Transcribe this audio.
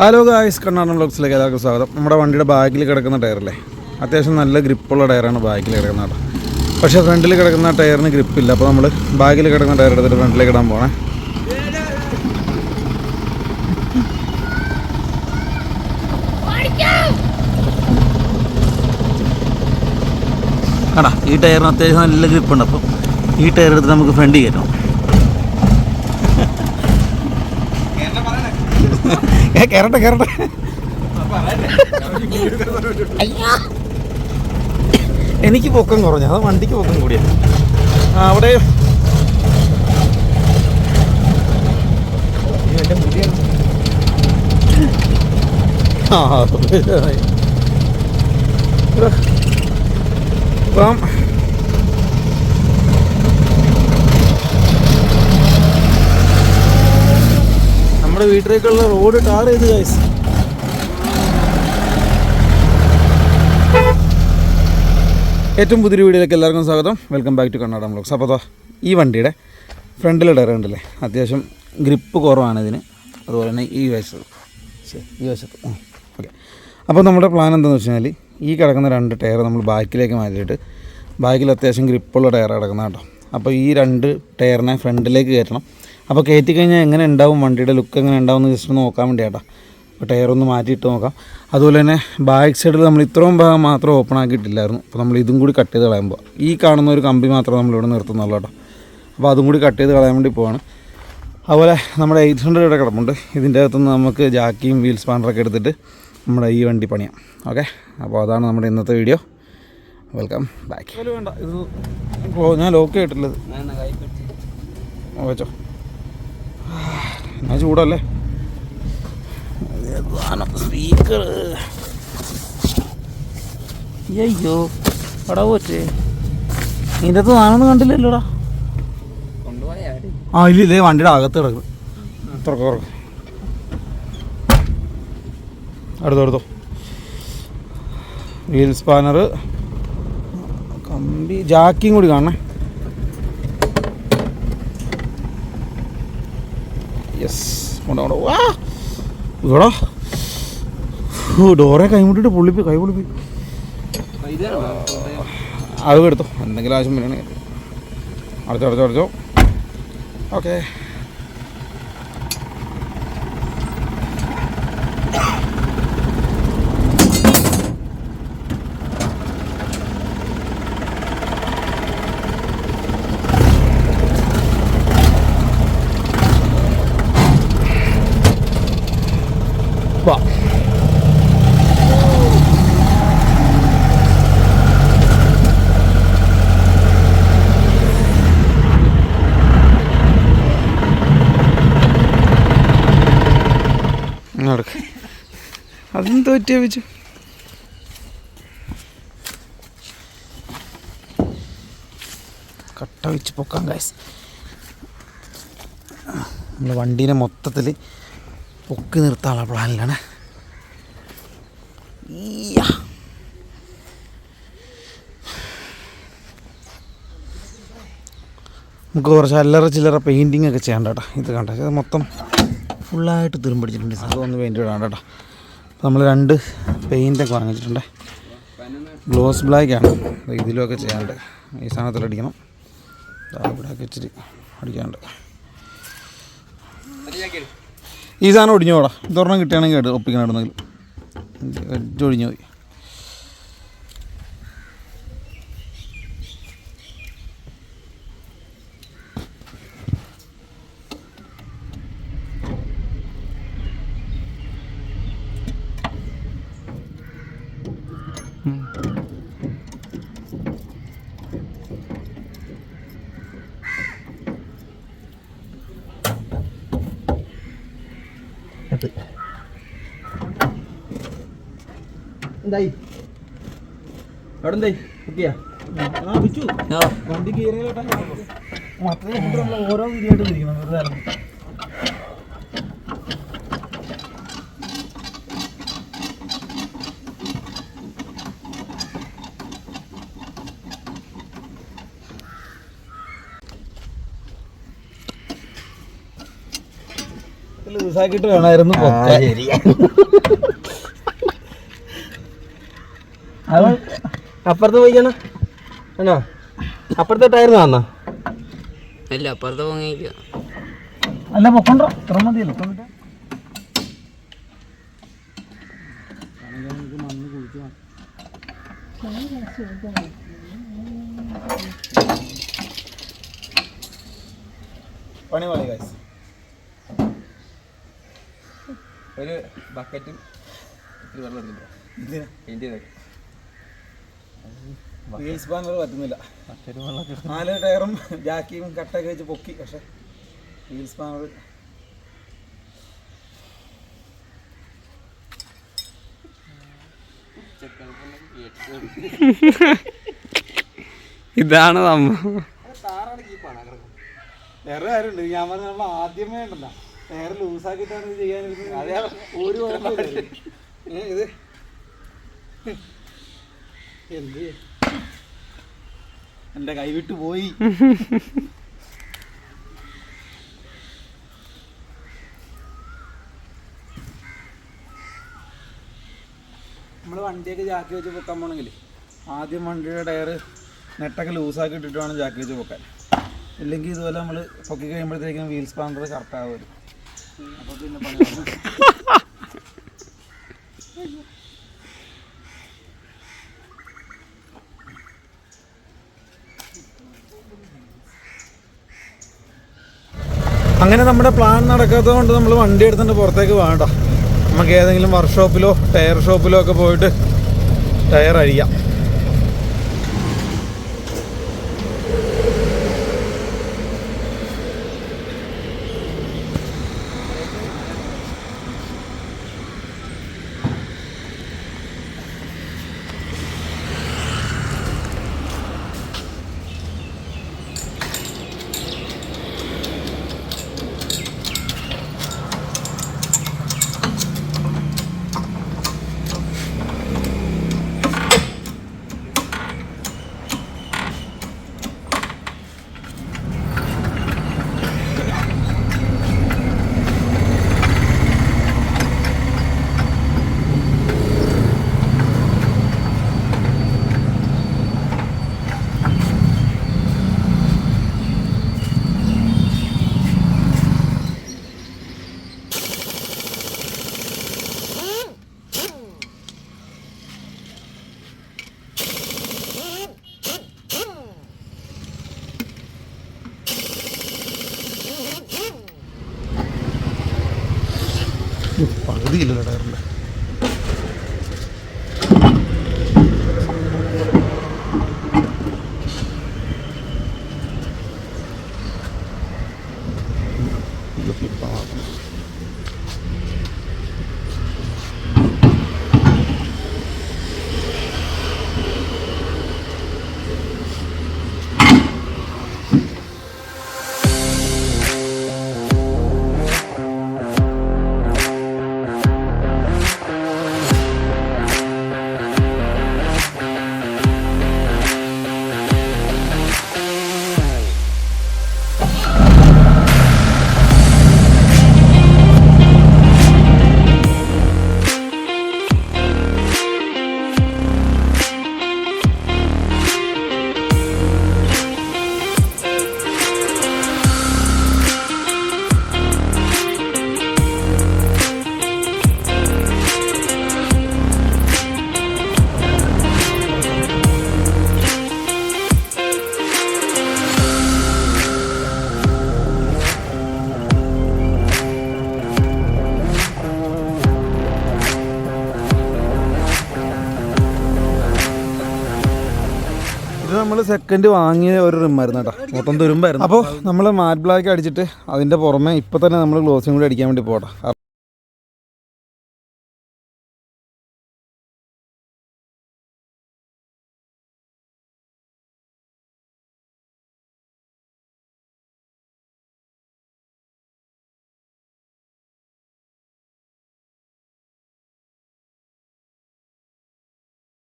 Hello guys Kannadan ബ്ലോഗ്സിലേക്ക് എല്ലാവർക്കും സ്വാഗതം. നമ്മുടെ വണ്ടിയുടെ ബാക്കിൽ കിടക്കുന്ന ടയറല്ലേ അത്യാവശ്യം നല്ല ഗ്രിപ്പുള്ള ടയറാണ് ബാക്കിൽ കിടക്കുന്ന കേട്ടോ. പക്ഷേ ഫ്രണ്ടിൽ കിടക്കുന്ന ടയറിന് ഗ്രിപ്പില്ല അപ്പോൾ നമ്മൾ ബാക്കിൽ കിടക്കുന്ന ടയർ എടുത്തിട്ട് ഫ്രണ്ടിലേക്ക് ഇടാൻ പോണേ. ആടാ ഈ ടയറിന് അത്യാവശ്യം നല്ല ഗ്രിപ്പുണ്ട് അപ്പം ഈ ടയർ എടുത്ത് നമുക്ക് ഫ്രണ്ടിൽ കയറ്റണം കയറട്ടെ കയറട്ടെ എനിക്ക് പൊക്കം കുറഞ്ഞു. അത് വണ്ടിക്ക് പൊക്കം കൂടിയ. അവിടെ. ആ ശരിയായി. നമ്മുടെ വീട്ടിലേക്കുള്ള റോഡ് ടാർ ചെയ്ത് ഗൈസ് ഏറ്റവും പുതിയൊരു വീഡിയോയിലേക്ക് എല്ലാവർക്കും സ്വാഗതം. Welcome back to Karnataka blogs അപ്പോൾ അതോ ഈ വണ്ടിയുടെ ഫ്രണ്ടിലെ ടയർ ഉണ്ടല്ലേ അത്യാവശ്യം ഗ്രിപ്പ് കുറവാണ് ഇതിന്. അതുപോലെ തന്നെ ഈ വശത്ത്. ഈ വശത്ത്. ഓക്കെ അപ്പോൾ നമ്മുടെ പ്ലാൻ എന്താണെന്ന് വെച്ച് കഴിഞ്ഞാൽ ഈ കിടക്കുന്ന രണ്ട് ടയർ നമ്മൾ ബാക്കിലേക്ക് മാറ്റിയിട്ട് ബാക്കിൽ അത്യാവശ്യം ഗ്രിപ്പുള്ള ടയർ കിടക്കുന്ന കേട്ടോ. അപ്പോൾ ഈ രണ്ട് ടയറിനെ ഫ്രണ്ടിലേക്ക് കയറ്റണം. അപ്പോൾ കയറ്റി കഴിഞ്ഞാൽ എങ്ങനെ ഉണ്ടാവും? വണ്ടിയുടെ ലുക്ക് എങ്ങനെ ഉണ്ടാവും എന്ന് ജസ്റ്റ് ഒന്ന് നോക്കാൻ വേണ്ടിയാട്ടാ. അപ്പോൾ ടയർ ഒന്ന് മാറ്റിയിട്ട് നോക്കാം. അതുപോലെ തന്നെ ബാക്ക് സൈഡിൽ നമ്മൾ ഇത്രയും ഭാഗം മാത്രം ഓപ്പൺ ആക്കിയിട്ടില്ലായിരുന്നു. അപ്പോൾ നമ്മൾ ഇതും കൂടി കട്ട് ചെയ്ത് കളയുമ്പോൾ ഈ കാണുന്ന ഒരു കമ്പി മാത്രം നമ്മളിവിടെ നിർത്തുന്നുള്ളൂ കേട്ടോ അപ്പോൾ അതും കൂടി കട്ട് ചെയ്ത് കളയാൻ വേണ്ടി പോവാണ്. അതുപോലെ നമ്മുടെ എയ്റ്റ് ഹൺഡ്രഡ് ഇവിടെ കിടപ്പുണ്ട്. ഇതിന്റെ അകത്തുനിന്ന് നമുക്ക് ജാക്കിയും വീൽ സ്പാനറൊക്കെ എടുത്തിട്ട് നമ്മുടെ ഈ വണ്ടി പണിയാം. ഓക്കെ അപ്പോൾ അതാണ് നമ്മുടെ ഇന്നത്തെ വീഡിയോ വെൽക്കം ബാക്ക് വേണ്ട. ഇത് ഞാൻ ലോക്ക് ചെയ്തിട്ടുള്ളത് ഓക്കെ വെച്ചോ. എന്നാ ചൂടല്ലേ? സ്പീക്കർ അയ്യോ എടാ പോറ്റേ. ഇതിന്റെ അകത്ത് നാനൊന്നും കണ്ടില്ലല്ലോടാ. ആ ഇല്ല ഇല്ലേ വണ്ടിയുടെ അകത്ത് കിടക്കും തുറക്ക തുറക്ക. അടുത്തോ അടുത്തോ വീൽ സ്പാനർ കമ്പി ജാക്കിയും കൂടി കാണണേ. യെസ് കൊണ്ടോ കൊണ്ടോ വാ ഇതോടാ. ഡോറെ കൈമുട്ടിട്ട് പൊള്ളിപ്പി കൈ പൊള്ളിപ്പി അത് എടുത്തോ. എന്തെങ്കിലും ആവശ്യം വരികയാണെങ്കിൽ അടച്ചോ അടച്ചോ അടച്ചോ. ഓക്കെ നടക്ക്. അതും തോറ്റിയ വെച്ചു കട്ട വെച്ച് പൊക്കാൻ കാശ് നമ്മൾ വണ്ടീനെ മൊത്തത്തിൽ പൊക്കി നിർത്താനുള്ള പ്ലാനിലാണ്. നമുക്ക് കുറച്ച് അല്ലറ ചില്ലറ പെയിന്റിങ് ഒക്കെ ചെയ്യണ്ട കേട്ടോ. ഇത് കണ്ട? ഇത് മൊത്തം ഫുള്ളായിട്ട് തുരുമ്പടിച്ചിട്ടുണ്ട് ഒന്ന് പെയിന്റ് ഇടാണ്ട് കേട്ടോ. നമ്മൾ രണ്ട് പെയിന്റൊക്കെ വാങ്ങിച്ചിട്ടുണ്ട്. ഗ്ലോസ് ബ്ലാക്കാണ് ആണ്. ചെയ്യാനുണ്ട്. ഈ സാധനത്തിൽ അടിക്കണം. ഇവിടെയൊക്കെ ഇച്ചിരി അടിക്കാണ്ട് ഈ സാധനം ഒടിഞ്ഞോടാ ഇതൊരെണ്ണം കിട്ടുകയാണെങ്കിൽ ഒപ്പിക്കണം ഇടുന്നെങ്കിൽ ഒഴിഞ്ഞു പോയി. എന്തായി? അവിടെ എന്തായി കുട്ടിയാ? ആ വിച്ചു വണ്ടി കീറിയിലോട്ടാ മറ്റേ ഓരോ വീഡിയോ ആയിട്ട് ഇരിക്കണം വെറുതെ ലൂസാക്കിയിട്ട് വേണമായിരുന്നു അപ്പുറത്ത് പോയിക്കാണോ. ആണോ? അപ്പുറത്തെ ടയർ കാണാ അല്ല അപ്പുറത്ത് പൊങ്ങിക്കുക അല്ല പൊക്കണ്ടോ? ഇത്ര മതിയല്ലോ. പണി പോലെ guys. ഒരു ബക്കറ്റും ഇത്തിരി വെള്ളം എടുത്തിട്ടോ സ്പാനർ പറ്റുന്നില്ല. നാല് ടയറും ജാക്കിയും കട്ടൊക്കെ വെച്ച് പൊക്കി. പക്ഷെ വീൽസ് സ്പാനർ ഇതാണ് സംഭവം. വേറെ കാര്യമുണ്ട്. ഞാൻ പറഞ്ഞ നമ്മൾ ആദ്യമേ ഉണ്ടല്ലോ. ടയർ ലൂസാക്കിയിട്ടാണ് ഇത് ഒരു കുഴപ്പമില്ല. ഏ, ഇത്. എന്ത്? എന്റെ കൈവിട്ട് പോയി. നമ്മൾ വണ്ടിയൊക്കെ ജാക്കി വെച്ച് പൊക്കാൻ പോണെങ്കിൽ. ആദ്യം വണ്ടിയുടെ ടയർ നെട്ടൊക്കെ ലൂസാക്കി ഇട്ടിട്ട് വേണം ജാക്കി വെച്ച് പൊക്കാൻ. ഇല്ലെങ്കിൽ ഇതുപോലെ നമ്മൾ പൊക്കി കഴിയുമ്പോഴത്തേക്കും വീൽ സ്പാൻഡർ കറക്റ്റ് ആവുമല്ലോ അപ്പോൾ പിന്നെ പണി വന്നു. അങ്ങനെ നമ്മുടെ പ്ലാൻ നടക്കാത്തത് കൊണ്ട് നമ്മൾ വണ്ടി എടുത്തിട്ട് പുറത്തേക്ക് വേണ്ട നമുക്ക് ഏതെങ്കിലും വർക്ക്ഷോപ്പിലോ ടയർ ഷോപ്പിലോ ഒക്കെ പോയിട്ട് ടയർ അഴിയാം പകുതിയില്ലല്ലോ ടയറിന്റെ നമ്മൾ സെക്കൻഡ് വാങ്ങിയ ഒരു റിമ്മായിരുന്നു കേട്ടോ. മൊത്തം തുരുമ്പായിരുന്നു. അപ്പോൾ നമ്മൾ മാറ്റ് ബ്ലാക്ക് അടിച്ചിട്ട് അതിന്റെ പുറമെ ഇപ്പോൾ തന്നെ നമ്മൾ ഗ്ലോസും കൂടി അടിക്കാൻ വേണ്ടി പോകട്ടെ